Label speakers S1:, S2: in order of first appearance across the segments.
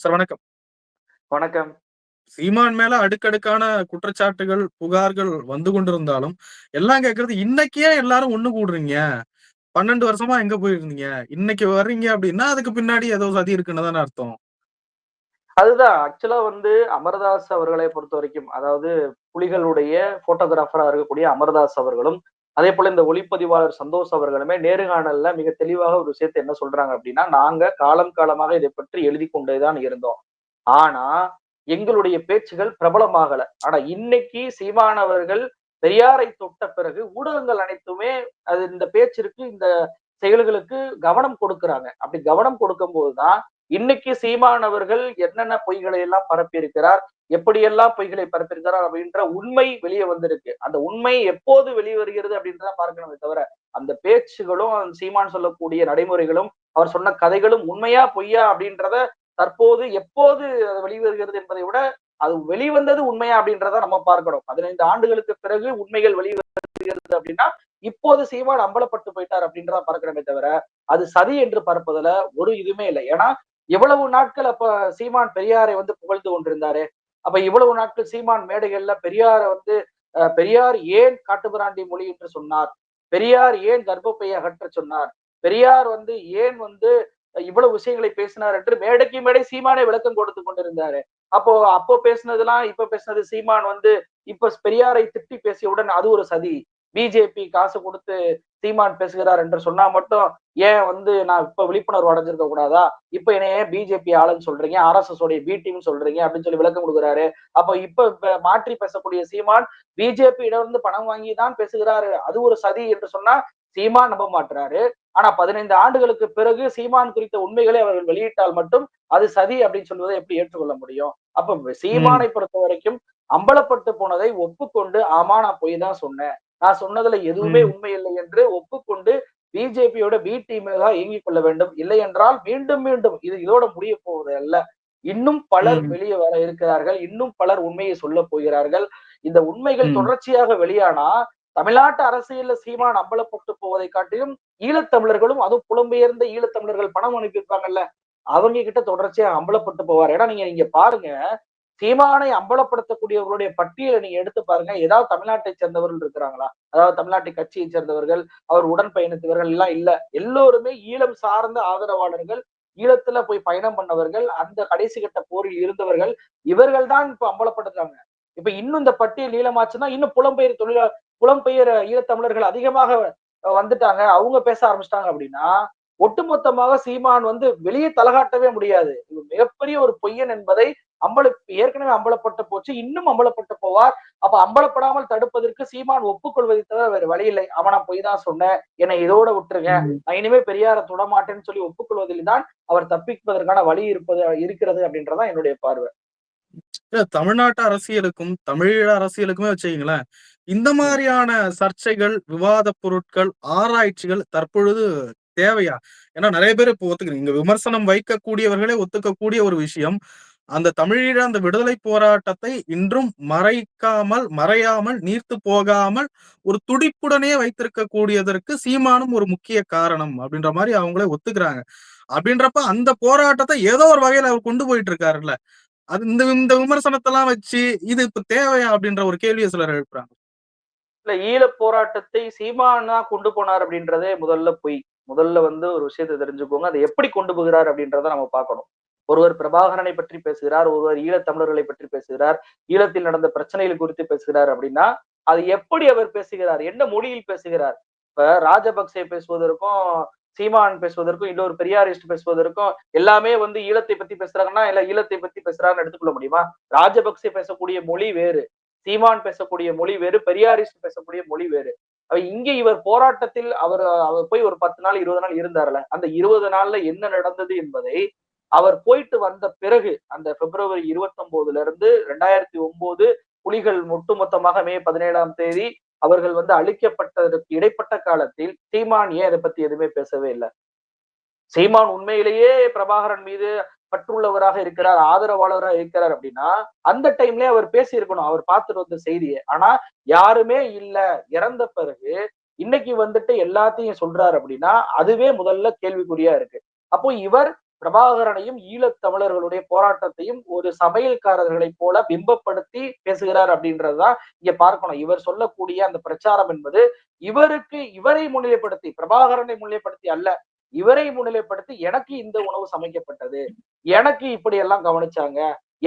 S1: Sir வணக்கம்.
S2: வணக்கம்.
S1: சீமான் மேல அடுக்கடுக்கான குற்றச்சாட்டுகள், புகார்கள் வந்து கொண்டிருந்தாலும், எல்லாம் கேட்கறது இன்னைக்கு ஏன் எல்லாரும் ஒண்ணு கூடுறீங்க? 12 வருஷமா எங்க போயிருந்தீங்க? இன்னைக்கு வர்றீங்க அப்டின்னா, அதுக்கு பின்னாடி ஏதோ சதி இருக்குன்னு தானே அர்த்தம்.
S2: அதுதான். ஆக்சுவலா வந்து அமர்தாஸ் அவர்களை பொறுத்தவரைக்கும், அதாவது புலிகளுடைய போட்டோகிராஃபரா இருக்கக்கூடிய அமர்தாஸ் அவர்களும், அதே போல இந்த ஒளிப்பதிவாளர் சந்தோஷ் அவர்களுமே நேருகாணல்ல மிக தெளிவாக ஒரு விஷயத்த என்ன சொல்றாங்க அப்படின்னா நாங்க காலம் காலமாக இதை பற்றி எழுதிக் கொண்டேதான் இருந்தோம். ஆனா, எங்களுடைய பேச்சுகள் பிரபலமாகல. ஆனா இன்னைக்கு சீமான் அவர்கள் பெரியாரை தொட்ட பிறகு ஊடகங்கள் அனைத்துமே அது இந்த பேச்சிற்கு, இந்த செயல்களுக்கு கவனம் கொடுக்குறாங்க. அப்படி கவனம் கொடுக்கும் தான், இன்னைக்கு சீமான் அவர்கள் என்னென்ன பொய்களை எல்லாம் பரப்பியிருக்கிறார், எப்படியெல்லாம் பொய்களை பரப்பியிருக்கிறார் அப்படின்ற உண்மை வெளியே வந்திருக்கு. அந்த உண்மை எப்போது வெளிவருகிறது அப்படின்றத பார்க்கணுமே தவிர, அந்த பேச்சுகளும், சீமான் சொல்லக்கூடிய நடைமுறைகளும், அவர் சொன்ன கதைகளும் உண்மையா, பொய்யா அப்படின்றத தற்போது எப்போது அது வெளிவருகிறது என்பதை விட, அது வெளிவந்தது உண்மையா அப்படின்றத நம்ம பார்க்கணும். 15 ஆண்டுகளுக்கு பிறகு உண்மைகள் வெளிவருகிறது அப்படின்னா, இப்போது சீமான் அம்பலப்பட்டு போயிட்டார் அப்படின்றத பார்க்கணுமே தவிர, அது சதி என்று பார்ப்பதுல ஒரு இதுவுமே இல்லை ஏன்னா, இவ்வளவு நாட்கள் அப்ப சீமான் பெரியாரை வந்து புகழ்ந்து கொண்டிருந்தாரு. அப்ப இவ்வளவு நாட்கள் சீமான் மேடைகள்ல பெரியார வந்து பெரியார் ஏன் காட்டுபிராண்டி மொழி என்று சொன்னார்? பெரியார் ஏன் கர்ப்பப்பையை அகற்ற சொன்னார்? பெரியார் வந்து ஏன் வந்து இவ்வளவு விஷயங்களை பேசினார் என்று மேடைக்கு மேடை சீமானே விளக்கம் கொடுத்துக் கொண்டிருந்தாரு. அப்போ அப்போ பேசினதெல்லாம் இப்ப பேசினது சீமான் வந்து இப்ப பெரியாரை திட்டி பேசியவுடன் அது ஒரு சதி. பிஜேபி காசு குடுத்து சீமான் பேசுகிறார் என்று சொன்னா மட்டும், ஏன் வந்து நான் இப்ப விழிப்புணர்வு அடைஞ்சிருக்க கூடாதா? இப்ப என்னைய ஏன் பிஜேபி ஆளுன்னு சொல்றீங்க? ஆர்எஸ்எஸ் உடைய பி டீம்னு சொல்றீங்க அப்படின்னு சொல்லி விளக்கம் குடுக்குறாரு. அப்ப இப்ப இப்ப மாற்றி பேசக்கூடிய சீமான் பிஜேபியிடம் இருந்து பணம் வாங்கி தான் பேசுகிறாரு. அது ஒரு சதி என்று சொன்னா, சீமான் நம்ப மாட்றாரு. ஆனா 15 ஆண்டுகளுக்கு பிறகு சீமான் குறித்த உண்மைகளை அவர்கள் வெளியிட்டால் மட்டும், அது சதி அப்படின்னு சொல்வதை எப்படி ஏற்றுக்கொள்ள முடியும்? அப்ப சீமானை பொறுத்தவரைக்கும் அம்பலப்பட்டு போனதை ஒப்புக்கொண்டு, ஆமா நான் பொய் தான் சொன்னேன். நான் சொன்னதுல எதுவுமே. உண்மை இல்லை என்று ஒப்புக்கொண்டு, பிஜேபியோட பி டீமாக இயங்கிக் கொள்ள வேண்டும். இல்லை என்றால் மீண்டும் மீண்டும் இது இதோட முடியப் போவது அல்ல. இன்னும் பலர். வெளிய வர இருக்கிறார்கள். இன்னும் பலர் உண்மையை சொல்லப் போகிறார்கள். இந்த உண்மைகள். தொடர்ச்சியாக வெளியானா, தமிழ்நாட்டு அரசியல்ல சீமான் அம்பலப்பட்டு போவதை காட்டிலும், ஈழத்தமிழர்களும் அதுவும் புலம்பெயர்ந்த ஈழத்தமிழர்கள் பணம் அனுப்பியிருப்பாங்கல்ல, அவங்க கிட்ட தொடர்ச்சியா அம்பலப்பட்டு போவார். ஏன்னா நீங்க இங்க பாருங்க, சீமானை அம்பலப்படுத்தக்கூடியவர்களுடைய பட்டியலை நீங்க எடுத்து பாருங்க. ஏதாவது தமிழ்நாட்டை சேர்ந்தவர்கள் இருக்கிறாங்களா? அதாவது தமிழ்நாட்டை கட்சியை சேர்ந்தவர்கள், அவர் உடன் பயணித்தவர்கள் எல்லாம் இல்ல. எல்லோருமே ஈழம் சார்ந்த ஆதரவாளர்கள். ஈழத்துல போய் பயணம் பண்ணவர்கள். அந்த கடைசி கட்ட போரில் இருந்தவர்கள். இவர்கள் தான் இப்ப அம்பலப்படுத்துறாங்க. இப்ப இன்னும் இந்த பட்டியல் நீளமாச்சுன்னா, இன்னும் புலம்பெயர் தொழிலா புலம்பெயர் ஈழத்தமிழர்கள் அதிகமாக வந்துட்டாங்க. அவங்க பேச ஆரம்பிச்சிட்டாங்க அப்படின்னா, ஒட்டுமொத்தமாக சீமான் வந்து வெளிய தலகாட்டவே முடியாது. இவர் மிகப்பெரிய ஒரு பொய்யன் என்பதை அம்பல ஏற்கனவே அம்பலப்பட்டு போச்சு. இன்னும் அம்பலப்பட்டு போவார். அப்ப அம்பலப்படாமல் தடுப்பதற்கு சீமான் ஒப்புக்கொள்வதை தவிர வேற வழி இல்லை. நான் பொய் தான் சொன்னேன். என்னை இதோட விட்டுருங்க. நான் இனிமே பெரியார தொடமாட்டேன்னு சொல்லி ஒப்புக்கொள்வதில் தான் அவர் தப்பிப்பதற்கான வழி இருப்பது இருக்கிறது அப்படின்றது தான் என்னுடைய பார்வை.
S1: தமிழ்நாட்டு அரசியலுக்கும், தமிழீழ அரசியலுக்குமே வச்சுக்கங்களேன், இந்த
S2: ம்.
S1: மாரியான சர்ச்சைகள், விவாதப் பொருட்கள், ஆராய்ச்சிகள் தற்பொழுது தேவையா? ஏன்னா நிறைய பேர் இப்போ ஒத்துக்கிறீங்க. இங்க விமர்சனம் வைக்கக்கூடியவர்களே ஒத்துக்கக்கூடிய ஒரு விஷயம். அந்த தமிழீழ அந்த விடுதலை போராட்டத்தை இன்றும் மறைக்காமல், மறையாமல், நீர்த்து போகாமல் ஒரு துடிப்புடனே வைத்திருக்கக்கூடியதற்கு சீமானும் ஒரு முக்கிய காரணம் அப்படின்ற மாதிரி அவங்களே ஒத்துக்கிறாங்க. அப்படின்றப்ப அந்த போராட்டத்தை ஏதோ ஒரு வகையில அவர் கொண்டு போயிட்டு இருக்காருல்ல. அது இந்த இந்த விமர்சனத்தெல்லாம் வச்சு, இது இப்ப தேவையா? அப்படின்ற ஒரு கேள்வியை சிலர் எழுப்புறாங்க.
S2: இல்ல ஈழ போராட்டத்தை சீமான் தான் கொண்டு போனார் அப்படின்றதே முதல்ல பொய். முதல்ல வந்து ஒரு விஷயத்தை தெரிஞ்சுக்கோங்க. அதை எப்படி கொண்டு போகிறார் அப்படின்றத நம்ம பார்க்கணும். ஒருவர் பிரபாகரனை பற்றி பேசுகிறார். ஒருவர் ஈழத்தமிழர்களை பற்றி பேசுகிறார். ஈழத்தில் நடந்த பிரச்சனைகள் குறித்து பேசுகிறார் அப்படின்னா, அது எப்படி அவர் பேசுகிறார்? என்ன மொழியில் பேசுகிறார்? இப்ப ராஜபக்சே பேசுவதற்கும், சீமான் பேசுவதற்கும், இன்னொரு பெரியாரிஸ்ட் பேசுவதற்கும் எல்லாமே வந்து ஈழத்தை பத்தி பேசுறாங்கன்னா, இல்ல ஈழத்தை பத்தி பேசுறாங்கன்னு எடுத்துக்கொள்ள முடியுமா? ராஜபக்சே பேசக்கூடிய மொழி வேறு. சீமான் பேசக்கூடிய மொழி வேறு. பெரியாரிஸ்ட் பேசக்கூடிய மொழி வேறு. இங்க இவர் போராட்டத்தில் அவர் அவர் போய் ஒரு 10 நாள், 20 நாள் இருந்தார்ல. அந்த 20 நாள்ல என்ன நடந்தது என்பதை, அவர் போயிட்டு வந்த பிறகு, அந்த பிப்ரவரி 29ல இருந்து 2009 புலிகள் ஒட்டுமொத்தமாக மே 17ஆம் தேதி அவர்கள் வந்து அழிக்கப்பட்டதற்கு இடைப்பட்ட காலத்தில், சீமான் ஏன் இதை பத்தி எதுவுமே பேசவே இல்ல? சீமான் உண்மையிலேயே பிரபாகரன் மீது பற்றுள்ளவராக இருக்கிறார், ஆதரவாளராக இருக்கிறார் அப்படின்னா, அந்த டைம்ல அவர் பேசியிருக்கணும். அவர் பார்த்துட்டு வந்த செய்தியை ஆனா யாருமே இல்ல. இறந்த பிறகு, இன்னைக்கு வந்துட்டு எல்லாத்தையும் சொல்றாரு அப்படின்னா, அதுவே முதல்ல கேள்விக்குறியா இருக்கு. அப்போ இவர் பிரபாகரனையும் ஈழத் தமிழர்களுடைய போராட்டத்தையும் ஒரு சமையல்காரர்களைப் போல பிம்பப்படுத்தி பேசுகிறார் அப்படின்றதுதான் இங்க பார்க்கணும் இவர் சொல்லக்கூடிய அந்த பிரச்சாரம் என்பது இவருக்கு இவரை முன்னிலைப்படுத்தி பிரபாகரனை முன்னிலைப்படுத்தி அல்ல இவரை முன்னிலைப்படுத்தி எனக்கு இந்த உணவு சமைக்கப்பட்டது. எனக்கு இப்படி எல்லாம் கவனிச்சாங்க.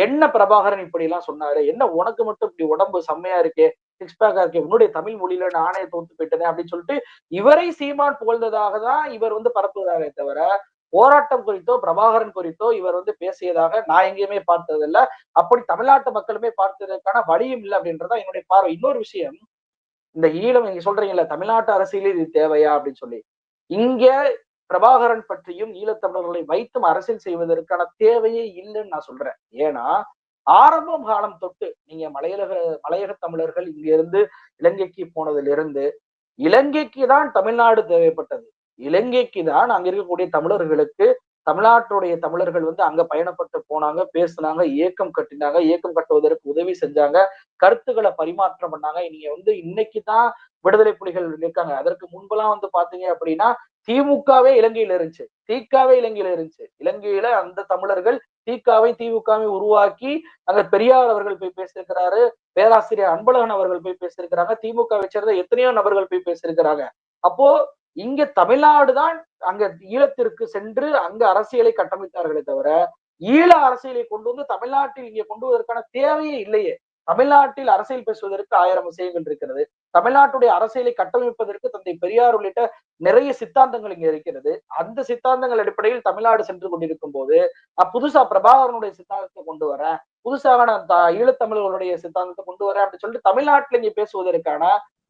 S2: என்ன பிரபாகரன் இப்படி எல்லாம் சொன்னாரு? என்ன உனக்கு மட்டும் இப்படி உடம்பு செம்மையா இருக்கே? சிக்ஸ் பேக்கா இருக்கே? உன்னுடைய தமிழ் மொழியில நானே தோத்து போயிட்டேன் அப்படின்னு சொல்லிட்டு இவரை சீமான் புகழ்ந்ததாக தான் இவர் வந்து பரப்புகிறாரே தவிர போராட்டம் குறித்தோ பிரபாகரன் குறித்தோ இவர் வந்து பேசியதாக நான் எங்கேயுமே பார்த்ததில்ல. அப்படி தமிழ்நாட்டு மக்களுமே பார்த்ததற்கான வழியும் இல்லை அப்படின்றதா என்னுடைய பார்வை. இன்னொரு விஷயம் இந்த ஈழம் நீங்க சொல்றீங்கல்ல தமிழ்நாட்டு அரசியலில் இது தேவையா அப்படின்னு சொல்லி. இங்க பிரபாகரன் பற்றியும் ஈழத்தமிழர்களை வைத்தும் அரசியல் செய்வதற்கான தேவையே இல்லைன்னு நான் சொல்றேன். ஏன்னா ஆரம்பம் காலம் தொட்டு நீங்க மலையக மலையக தமிழர்கள் இங்க இருந்து இலங்கைக்கு போனதிலிருந்து இலங்கைக்கு தான் தமிழ்நாடு தேவைப்பட்டது. இலங்கைக்கு தான் அங்க இருக்கக்கூடிய தமிழர்களுக்கு தமிழ்நாட்டுடைய தமிழர்கள் வந்து அங்க பயணப்பட்டு போனாங்க பேசுனாங்க இயக்கம் கட்டினாங்க இயக்கம் கட்டுவதற்கு உதவி செஞ்சாங்க கருத்துக்களை பரிமாற்றம் பண்ணாங்க. நீங்க வந்து இன்னைக்கு தான் விடுதலை புலிகள் இருக்காங்க அதற்கு முன்பெல்லாம் வந்து பாத்தீங்க அப்படின்னா திமுகவே இலங்கையில இருந்துச்சு. தீக்காவே இலங்கையில இருந்துச்சு. இலங்கையில அந்த தமிழர்கள் தீக்காவை திமுகவை உருவாக்கி அங்க பெரியார் அவர்கள் போய் பேசியிருக்கிறாரு பேராசிரியர் அன்பழகன் அவர்கள் போய் பேசியிருக்கிறாங்க திமுகவை சேர்ந்த எத்தனையோ நபர்கள் போய் பேசியிருக்கிறாங்க. அப்போ இங்க தமிழ்நாடு தான் அங்க ஈழத்திற்கு சென்று அங்க அரசியலை கட்டமைத்தார்களே தவிர ஈழ அரசியலை கொண்டு வந்து தமிழ்நாட்டில் இங்க கொண்டு வருவதற்கான தேவையே இல்லையே. தமிழ்நாட்டில் அரசியல் பேசுவதற்கு ஆயிரம் விஷயங்கள் இருக்கிறது. தமிழ்நாட்டுடைய அரசியலை கட்டமைப்பதற்கு தந்தை பெரியார் உள்ளிட்ட நிறைய சித்தாந்தங்கள் இங்க இருக்கிறது. அந்த சித்தாந்தங்கள் அடிப்படையில் தமிழ்நாடு சென்று கொண்டிருக்கும் போது புதுசா பிரபாகரனுடைய சித்தாந்தத்தை கொண்டு வரேன் புதுசாக நான் த- ஈழத்தமிழர்களுடைய சித்தாந்தத்தை கொண்டு வரேன் அப்படின்னு சொல்லிட்டு தமிழ்நாட்டில் இங்க பேசுவதற்கான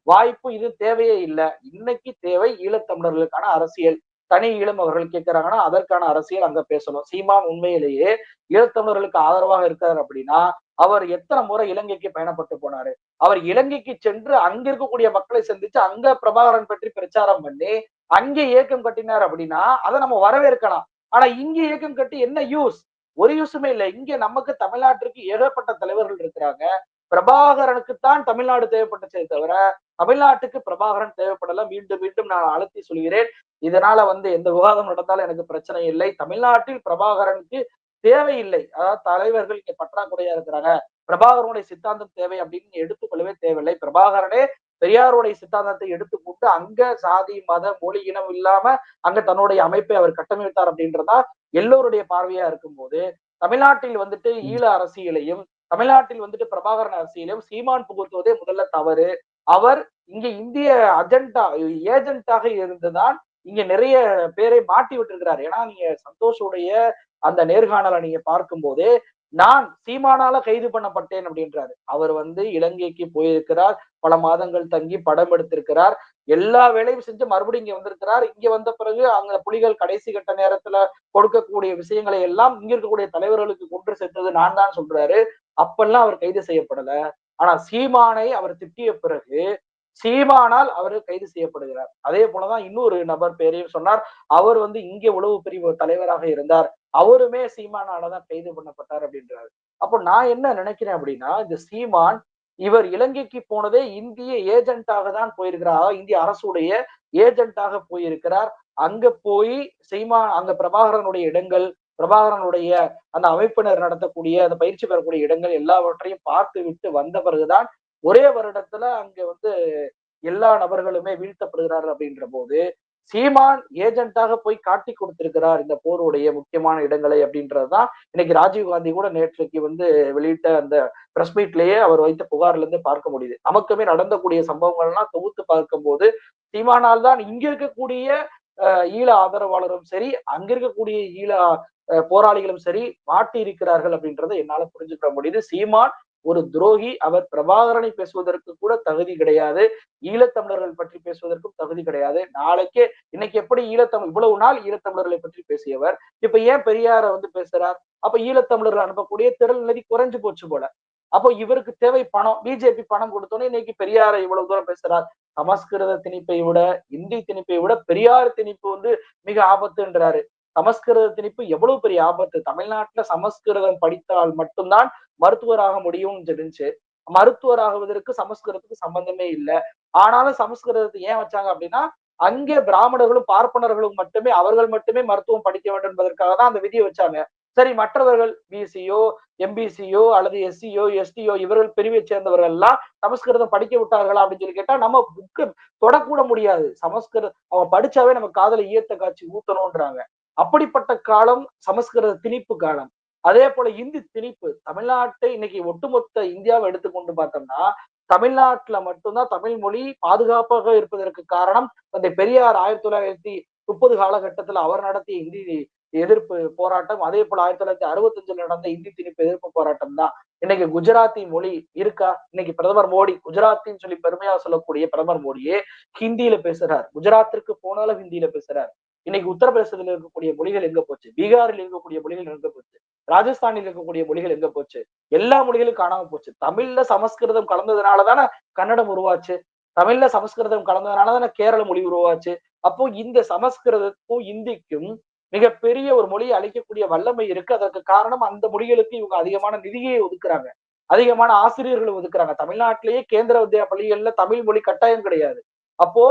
S2: வாய்ப்பு இது தேவையே இல்லை. இன்னைக்கு தேவை ஈழத்தமிழர்களுக்கான அரசியல். தனி ஈழம் அவர்கள் கேட்கிறாங்கன்னா அதற்கான அரசியல் அங்க பேசணும். சீமான் உண்மையிலேயே ஈழத்தமிழர்களுக்கு ஆதரவாக இருக்காரு அப்படின்னா அவர் எத்தனை முறை இலங்கைக்கு பயணப்பட்டு போனாரு? அவர் இலங்கைக்கு சென்று அங்க இருக்கக்கூடிய மக்களை சந்திச்சு அங்க பிரபாகரன் பற்றி பிரச்சாரம் பண்ணி அங்கே இயக்கம் கட்டினார் அப்படின்னா அதை நம்ம வரவேற்கலாம். ஆனா இங்க இயக்கம் கட்டி என்ன யூஸ் ஒரு யூஸுமே இல்லை. இங்க நமக்கு தமிழ்நாட்டிற்கு ஏகப்பட்ட தலைவர்கள் இருக்கிறாங்க. பிரபாகரனுக்குத்தான் தமிழ்நாடு தேவைப்பட்டுச்சே தவிர தமிழ்நாட்டுக்கு பிரபாகரன் தேவைப்படல. மீண்டும் மீண்டும் நான் அழுத்தி சொல்கிறேன். இதனால வந்து எந்த விவாதம் நடந்தாலும் எனக்கு பிரச்சனை இல்லை. தமிழ்நாட்டில் பிரபாகரனுக்கு தேவையில்லை. அதாவது தலைவர்கள் இங்க பற்றாக்குறையா இருக்கிறாங்க. பிரபாகரனுடைய சித்தாந்தம் தேவை அப்படின்னு எடுத்துக்கொள்ளவே தேவையில்லை. பிரபாகரனே பெரியாருடைய சித்தாந்தத்தை எடுத்துக்கொண்டு அங்க சாதி மத மொழி இனம் இல்லாம அங்க தன்னுடைய அமைப்பை அவர் கட்டமைத்தார் அப்படின்றதா எல்லோருடைய பார்வையா இருக்கும்போது தமிழ்நாட்டில் வந்துட்டு ஈழ அரசியலையும் தமிழ்நாட்டில் வந்துட்டு பிரபாகரன் அரசியலையும் சீமான் புகுத்துவதே முதல்ல தவறு. அவர் இங்க இந்திய அஜெண்டா ஏஜென்ட்டாக இருந்துதான் இங்க நிறைய பேரை மாட்டி விட்டுருக்கிறார். ஏன்னா நீங்க சந்தோஷுடைய அந்த நேர்காணலை நீங்க பார்க்கும்போது நான் சீமானால கைது பண்ணப்பட்டேன் அப்படின்றாரு. அவர் வந்து இலங்கைக்கு போயிருக்கிறார் பல மாதங்கள் தங்கி படம் எடுத்திருக்கிறார். எல்லா வேலையும் செஞ்சு மறுபடியும் இங்க வந்திருக்கிறார். இங்க வந்த பிறகு அங்க புலிகள் கடைசி கட்ட நேரத்துல கொடுக்கக்கூடிய விஷயங்களை எல்லாம் இங்க இருக்கக்கூடிய தலைவர்களுக்கு கொண்டு சென்றது நான் தான் சொல்றாரு. அப்பெல்லாம் அவர் கைது செய்யப்படல. ஆனா சீமானை அவர் திட்டிய பிறகு சீமானால் அவர் கைது செய்யப்படுகிறார். அதே போலதான் இன்னொரு நபர் பேரையும் சொன்னார். அவர் வந்து இங்கே உளவு பிரிவு தலைவராக இருந்தார். அவருமே சீமானாலதான் கைது பண்ணப்பட்டார் அப்படின்றாரு. அப்போ நான் என்ன நினைக்கிறேன் அப்படின்னா இந்த சீமான் இவர் இலங்கைக்கு போனதே இந்திய ஏஜென்ட்டாக தான் போயிருக்கிறார். இந்திய அரசுடைய ஏஜென்ட்டாக போயிருக்கிறார். அங்க போய் சீமா அங்க பிரபாகரனுடைய இடங்கள் பிரபாகரனுடைய அந்த அமைப்பினர் நடத்தக்கூடிய அந்த பயிற்சி பெறக்கூடிய இடங்கள் எல்லாவற்றையும் பார்த்து விட்டு வந்த பிறகுதான் ஒரே வருடத்துல அங்க வந்து எல்லா நபர்களுமே வீழ்த்தப்படுகிறார்கள் அப்படின்ற போது சீமான் ஏஜென்ட்டாக போய் காட்டி கொடுத்திருக்கிறார் இந்த போருடைய முக்கியமான இடங்களை அப்படின்றதுதான் இன்னைக்கு ராஜீவ் காந்தி கூட நேற்றைக்கு வந்து வெளியிட்ட அந்த பிரஸ் மீட்லயே அவர் வைத்த புகார்ல இருந்து பார்க்க முடியுது. நமக்குமே நடந்தக்கூடிய சம்பவங்கள்லாம் தொகுத்து பார்க்கும்போது சீமானால் தான் இங்க இருக்கக்கூடிய ஈழ ஆதரவாளரும் சரி அங்க இருக்கக்கூடிய ஈழ போராளிகளும் சரி மாட்டி இருக்கிறார்கள் அப்படின்றத என்னால புரிஞ்சுக்க முடியுது. சீமான் ஒரு துரோகி. அவர் பிரபாகரனை பேசுவதற்கு கூட தகுதி கிடையாது. ஈழத்தமிழர்கள் பற்றி பேசுவதற்கும் தகுதி கிடையாது. நாளைக்கே இன்னைக்கு எப்படி ஈழத்தமிழ் இவ்வளவு நாள் ஈழத்தமிழர்களை பற்றி பேசியவர். இப்ப ஏன் பெரியார வந்து பேசுறார்? அப்ப ஈழத்தமிழர்கள் அனுப்பக்கூடிய திறல் நிதி குறைஞ்சு போச்சு போல. அப்போ இவருக்கு தேவை பணம். பிஜேபி பணம் கொடுத்தோன்னே இன்னைக்கு பெரியாரை இவ்வளவு தூரம் பேசுறார். சமஸ்கிருத திணிப்பை விட இந்தி திணிப்பை விட பெரியார் திணிப்பு வந்து மிக ஆபத்துன்றாரு. சமஸ்கிருத திணிப்பு எவ்வளவு பெரிய ஆபத்து? தமிழ்நாட்டுல சமஸ்கிருதம் படித்தால் மட்டும்தான் மருத்துவராக முடியும்னு தெரிஞ்சு மருத்துவராகுவதற்கு சமஸ்கிருதத்துக்கு சம்பந்தமே இல்லை. ஆனாலும் சமஸ்கிருதத்தை ஏன் வச்சாங்க அப்படின்னா அங்கே பிராமணர்களும் பார்ப்பனர்களும் மட்டுமே அவர்கள் மட்டுமே மருத்துவம் படிக்க வேண்டும் என்பதற்காக தான் அந்த விதியை வச்சாங்க. சரி மற்றவர்கள் பிசியோ எம்பிசியோ அல்லது எஸ்சியோ எஸ்டியோ இவர்கள் பிரிவை சேர்ந்தவர்கள் எல்லாம் சமஸ்கிருதம் படிக்க விட்டார்களா அப்படின்னு சொல்லி கேட்டா நம்ம புக்கு தொடக்கூட முடியாது. சமஸ்கிருதம் அவங்க படிச்சாவே நம்ம காதல ஈயத்த காட்சி ஊத்தணும்ன்றாங்க. அப்படிப்பட்ட காலம் சமஸ்கிருத திணிப்பு காலம். அதே போல இந்தி திணிப்பு தமிழ்நாட்டை இன்னைக்கு ஒட்டுமொத்த இந்தியாவை எடுத்துக்கொண்டு பார்த்தோம்னா தமிழ்நாட்டுல மட்டும்தான் தமிழ் மொழி பாதுகாப்பாக இருப்பதற்கு காரணம் தந்தை பெரியார் ஆயிரத்தி தொள்ளாயிரத்தி முப்பது காலகட்டத்துல அவர் நடத்திய இந்தி எதிர்ப்பு போராட்டம். அதே போல ஆயிரத்தி தொள்ளாயிரத்தி அறுபத்தஞ்சுல நடந்த இந்தி திணிப்பு எதிர்ப்பு போராட்டம் தான் இன்னைக்கு குஜராத்தி மொழி இருக்கா? இன்னைக்கு பிரதமர் மோடி குஜராத்தின்னு சொல்லி பெருமையா சொல்லக்கூடிய பிரதமர் மோடியே ஹிந்தியில பேசுறார். குஜராத்திற்கு போனாலும் ஹிந்தியில பேசுறார். இன்னைக்கு உத்தரப்பிரதேசத்தில் இருக்கக்கூடிய மொழிகள் எங்க போச்சு? பீகாரில் இருக்கக்கூடிய மொழிகள் எங்க போச்சு? ராஜஸ்தானில் இருக்கக்கூடிய மொழிகள் எங்க போச்சு? எல்லா மொழிகளும் காணாம போச்சு. தமிழ்ல சமஸ்கிருதம் கலந்ததுனால தானே கன்னடம் உருவாச்சு. தமிழ்ல சமஸ்கிருதம் கலந்ததுனால தானே கேரள மொழி உருவாச்சு. அப்போ இந்த சமஸ்கிருதத்துக்கும் இந்திக்கும் மிகப்பெரிய ஒரு மொழியை அழிக்கக்கூடிய வல்லமை இருக்கு. அதற்கு காரணம் அந்த மொழிகளுக்கு இவங்க அதிகமான நிதியை ஒதுக்குறாங்க. அதிகமான ஆசிரியர்களை ஒதுக்குறாங்க. தமிழ்நாட்டிலேயே கேந்திர வித்யா பள்ளிகள்ல தமிழ் மொழி கட்டாயம் கிடையாது. அப்போ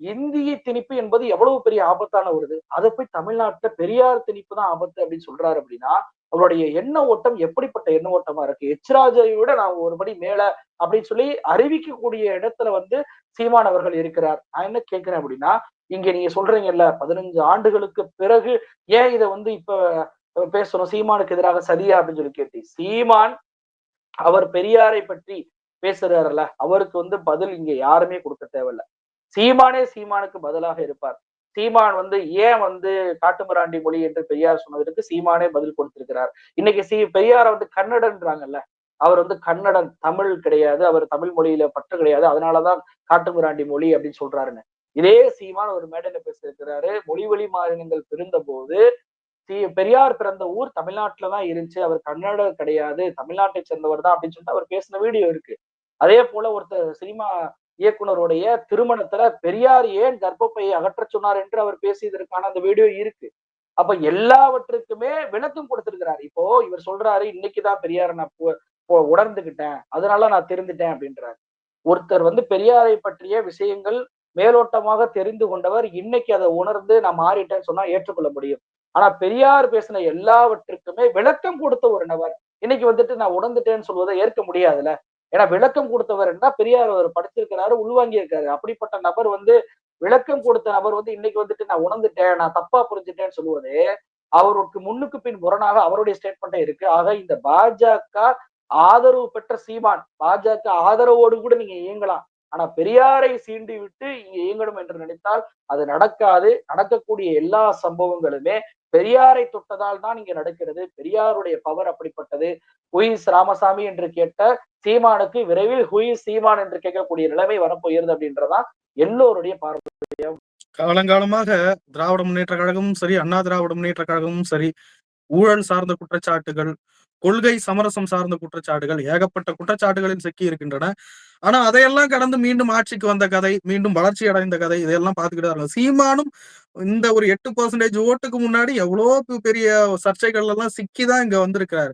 S2: இந்திய திணிப்பு என்பது எவ்வளவு பெரிய ஆபத்தான வருது அதை போய் தமிழ்நாட்டுல பெரியார் திணிப்பு தான் ஆபத்து அப்படின்னு சொல்றாரு அப்படின்னா அவருடைய எண்ண ஓட்டம் எப்படிப்பட்ட எண்ண ஓட்டமா இருக்கு? எச்ராஜை விட நான் ஒரு படி மேல அப்படின்னு சொல்லி அறிவிக்கக்கூடிய இடத்துல வந்து சீமான் அவர்கள் இருக்கிறார். நான் என்ன கேட்கிறேன் அப்படின்னா இங்க நீங்க சொல்றீங்கல்ல பதினஞ்சு ஆண்டுகளுக்கு பிறகு ஏன் இதை வந்து இப்ப பேசணும் சீமானுக்கு எதிராக சரியா அப்படின்னு சொல்லி கேட்டு சீமான் அவர் பெரியாரை பற்றி பேசுறாருல அவருக்கு வந்து பதில் இங்க யாருமே கொடுக்க தேவையில்ல. சீமானே சீமானுக்கு பதிலாக இருப்பார். சீமான் வந்து ஏன் வந்து காட்டுமிராண்டி மொழி என்று பெரியார் சொன்னதற்கு சீமானே பதில் கொடுத்திருக்கிறார். இன்னைக்கு சீ பெரியார வந்து கன்னடன்றாங்கல்ல அவர் வந்து கன்னடன் தமிழ் கிடையாது அவர் தமிழ் மொழியில பற்று கிடையாது அதனாலதான் காட்டுமிராண்டி மொழி அப்படின்னு சொல்றாருன்னு. இதே சீமான் ஒரு மேடையில பேசியிருக்கிறாரு. மொழி வழி மாநிலங்கள் பிறந்த போது பெரியார் பிறந்த ஊர் தமிழ்நாட்டுலதான் இருந்துச்சு அவர் கன்னடர் கிடையாது தமிழ்நாட்டை சேர்ந்தவர் தான் அப்படின்னு சொல்லிட்டு அவர் பேசின வீடியோ இருக்கு. அதே போல ஒருத்தர் சினிமா இயக்குனருடைய திருமணத்துல பெரியார் ஏன் கர்ப்பப்பையை அகற்ற சொன்னார் என்று அவர் பேசியதற்கான அந்த வீடியோ இருக்கு. அப்ப எல்லாவற்றுக்குமே விளக்கம் கொடுத்திருக்கிறார். இப்போ இவர் சொல்றாரு இன்னைக்குதான் பெரியார நான் உணர்ந்துகிட்டேன். அதனால நான் தெரிந்துட்டேன் அப்படின்றாரு. ஒருத்தர் வந்து பெரியாரை பற்றிய விஷயங்கள் மேலோட்டமாக தெரிந்து கொண்டவர் இன்னைக்கு அதை உணர்ந்து நான் மாறிட்டேன்னு சொன்னா ஏற்றுக்கொள்ள முடியும். ஆனா பெரியார் பேசின எல்லாவற்றுக்குமே விளக்கம் கொடுத்த ஒரு நபர் இன்னைக்கு வந்துட்டு நான் உணர்ந்துட்டேன்னு சொல்வதை ஏற்க முடியாதுல்ல ஏன்னா விளக்கம் கொடுத்தவர் என்ன? பெரியார் அவர் படிச்சிருக்கிறாரு உள்வாங்கி இருக்காரு அப்படிப்பட்ட நபர் வந்து விளக்கம் கொடுத்த நபர் வந்து இன்னைக்கு வந்துட்டு நான் உணர்ந்துட்டேன் நான் தப்பா புரிஞ்சுட்டேன்னு சொல்லுவது அவருக்கு முன்னுக்கு பின் முரணாக அவருடைய ஸ்டேட்மெண்டே இருக்கு. ஆக இந்த பாஜக ஆதரவு பெற்ற சீமான் பாஜக ஆதரவோடு கூட நீங்க இயங்கலாம். ஆனா பெரியாரை சீண்டி விட்டு இங்க இயங்கணும் என்று நினைத்தால் அது நடக்காது. நடக்கக்கூடிய எல்லா சம்பவங்களுமே பெரியாரை தொட்டதால் தான் இங்க நடக்கிறது. பெரியாருடைய பவர் அப்படிப்பட்டது. ஹுயிஸ் ராமசாமி என்று கேட்ட சீமானுக்கு விரைவில் ஹுயிஸ் சீமான் என்று கேட்கக்கூடிய நிலைமை வரப்போகிறது அப்படின்றதான் எல்லோருடைய பாரம்பரியம்
S1: காலங்காலமாக திராவிட முன்னேற்ற கழகமும் சரி அண்ணா திராவிட முன்னேற்ற கழகமும் சரி ஊழல் சார்ந்த குற்றச்சாட்டுகள் கொள்கை சமரசம் சார்ந்த குற்றச்சாட்டுகள் ஏகப்பட்ட குற்றச்சாட்டுகளில் சிக்கி இருக்கின்றன ஆனா அதையெல்லாம் கடந்து மீண்டும் ஆட்சிக்கு வந்த கதை மீண்டும் வளர்ச்சி அடைந்த கதை இதையெல்லாம் பார்த்துக்கிட்டு இருக்காங்க. சீமானும் இந்த ஒரு எட்டு பர்சன்டேஜ் ஓட்டுக்கு முன்னாடி எவ்வளவு பெரிய சர்ச்சைகள் எல்லாம் சிக்கிதான் இங்க வந்திருக்கிறாரு.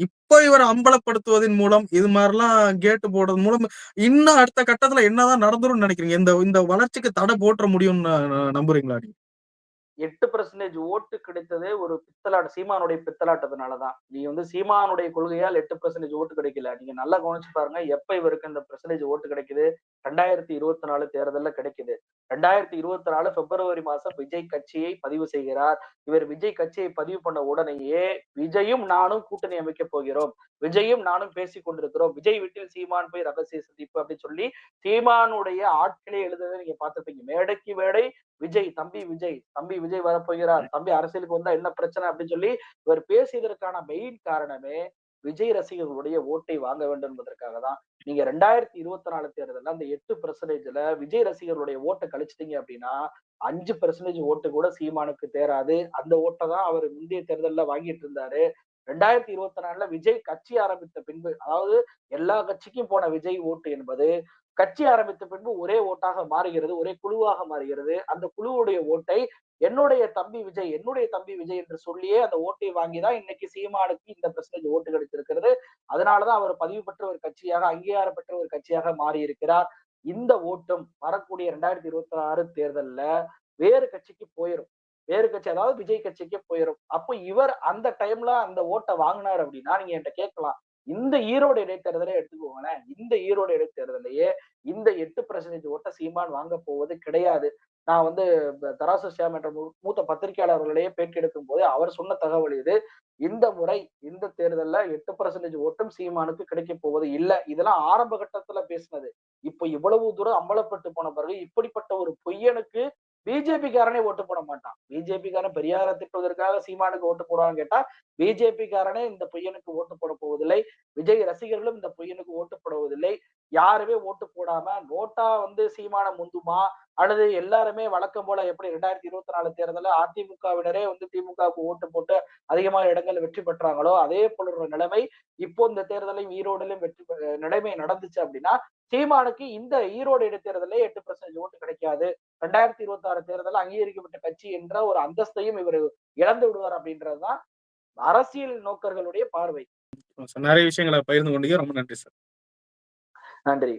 S1: இப்ப இவர் அம்பலப்படுத்துவதன் மூலம் இது மாதிரிலாம் கேட்டு போடுறது மூலம் இன்னும் அடுத்த கட்டத்துல என்னதான் நடந்துரும் நினைக்கிறீங்க? இந்த இந்த வளர்ச்சிக்கு தடை போட்டுற முடியும்னு நம்புறீங்களா நீங்க?
S2: எட்டு பர்சன்டேஜ் ஓட்டு கிடைத்ததே ஒரு பித்தலாட்ட சீமானுடைய பித்தலாட்டத்தினாலதான். நீ வந்து சீமானுடைய கொள்கையால் எட்டு பர்சன்டேஜ் ஓட்டு கிடைக்கல. நீங்க நல்லா கவனிச்சு பாருங்க எப்ப இவருக்கு இந்த பர்சன்டேஜ் ஓட்டு கிடைக்குது? ரெண்டாயிரத்தி இருபத்தி நாலு தேர்தல்ல கிடைக்குது. ரெண்டாயிரத்தி இருபத்தி நாலு பிப்ரவரி மாசம் விஜய் கட்சியை பதிவு செய்கிறார். இவர் விஜய் கட்சியை பதிவு பண்ண உடனேயே விஜயும் நானும் கூட்டணி அமைக்க போகிறோம். விஜயும் நானும் பேசி கொண்டிருக்கிறோம். விஜய் வீட்டில் சீமான் போய் ரகசிய சந்திப்பு அப்படின்னு சொல்லி சீமானுடைய ஆட்களை எழுதுறதை நீங்க பார்த்திருப்பீங்க. மேடைக்கு மேடை விஜய் தம்பி விஜய் தம்பி விஜய் வரப்போகிறார் தம்பி அரசியலுக்கு வந்தா என்ன பிரச்சனை அப்படின்னு சொல்லி இவர் பேசியதற்கான மெயின் காரணமே விஜய் ரசிகர்களுடைய ஓட்டை வாங்க வேண்டும் என்பதற்காக தான். நீங்க ரெண்டாயிரத்தி இருபத்தி நாலு தேர்தலில் அந்த எட்டு பெர்சன்டேஜ்ல விஜய் ரசிகர்களுடைய ஓட்டை கழிச்சிட்டீங்க அப்படின்னா அஞ்சு பெர்சன்டேஜ் ஓட்டு கூட சீமானுக்கு தேராது. அந்த ஓட்டை தான் அவர் முந்தைய தேர்தலில் வாங்கிட்டு இருந்தாரு. ரெண்டாயிரத்தி இருபத்தி நாலுல விஜய் கட்சி ஆரம்பித்த பின்பு அதாவது எல்லா கட்சிக்கும் போன விஜய் ஓட்டு என்பது கட்சி ஆரம்பித்த பின்பு ஒரே ஓட்டாக மாறுகிறது ஒரே குழுவாக மாறுகிறது. அந்த குழுவுடைய ஓட்டை என்னுடைய தம்பி விஜய் என்னுடைய தம்பி விஜய் என்று சொல்லியே அந்த ஓட்டை வாங்கிதான் இன்னைக்கு சீமானுக்கு இந்த பெர்சன்டேஜ் ஓட்டு கிடைத்திருக்கிறது. அதனாலதான் அவர் பதிவு பெற்ற ஒரு கட்சியாக அங்கீகாரம் பெற்ற ஒரு கட்சியாக மாறி இருக்கிறார் இந்த ஓட்டம் வரக்கூடிய ரெண்டாயிரத்தி இருபத்தி ஆறு தேர்தல்ல வேறு கட்சிக்கு போயிரும். வேறு கட்சி அதாவது விஜய் கட்சிக்கு போயிரும். அப்போ இவர் அந்த டைம்ல அந்த ஓட்டை வாங்கினார் அப்படின்னா நீங்க என்கிட்ட கேட்கலாம். இந்த ஈரோடு இடைத்தேர்தலே எடுத்துக்கோங்களேன். இந்த ஈரோடு இடைத்தேர்தலையே இந்த எட்டு பர்சன்டேஜ் ஓட்டை சீமான் வாங்க போவது கிடையாது. நான் வந்து தராசு ஷியாம் என்ற மூத்த பத்திரிகையாளர்களிடையே பேட்டி எடுக்கும் போது அவர் சொன்ன தகவல் இது. இந்த முறை இந்த தேர்தலில் எட்டு பர்சன்டேஜ் ஓட்டும் சீமானுக்கு கிடைக்க போவது இல்லை. இதெல்லாம் ஆரம்ப கட்டத்துல பேசினது. இப்போ இவ்வளவு தூரம் அம்பலப்பட்டு போன பிறகு இப்படிப்பட்ட ஒரு பொய்யனுக்கு பிஜேபிக்காரனே ஓட்டு போட மாட்டான். பிஜேபிக்காரன் பெரியார திட்டுவதற்காக சீமானுக்கு ஓட்டு போடுவான்னு கேட்டா பிஜேபிக்காரனே இந்த பொய்யனுக்கு ஓட்டு போட போவதில்லை. விஜய் ரசிகர்களும் இந்த பொய்யனுக்கு ஓட்டு போடுவதில்லை. யாருமே ஓட்டு போடாம நோட்டா வந்து சீமான முந்துமா? அல்லது எல்லாருமே வழக்கம் போல எப்படி ரெண்டாயிரத்தி இருபத்தி நாலு தேர்தலில் அதிமுகவினரே வந்து திமுகவுக்கு ஓட்டு போட்டு அதிகமான இடங்கள்ல வெற்றி பெற்றாங்களோ அதே போல ஒரு நிலைமை இப்போ இந்த தேர்தலையும் ஈரோடுலையும் வெற்றி பெ- நிலைமை நடந்துச்சு அப்படின்னா சீமானுக்கு இந்த ஈரோடு இடைத்தேர்தலே எட்டு பர்சன்டேஜ் ஓட்டு கிடைக்காது. ரெண்டாயிரத்தி இருபத்தி ஆறு தேர்தலில் அங்கீகரிக்கப்பட்ட கட்சி என்ற ஒரு அந்தஸ்தையும் இவர் இழந்து விடுவார் அப்படின்றதுதான் அரசியல் நோக்கர்களுடைய பார்வை.
S1: நிறைய விஷயங்களை பகிர்ந்து கொண்டீங்க. ரொம்ப நன்றி சார்.
S2: நன்றி.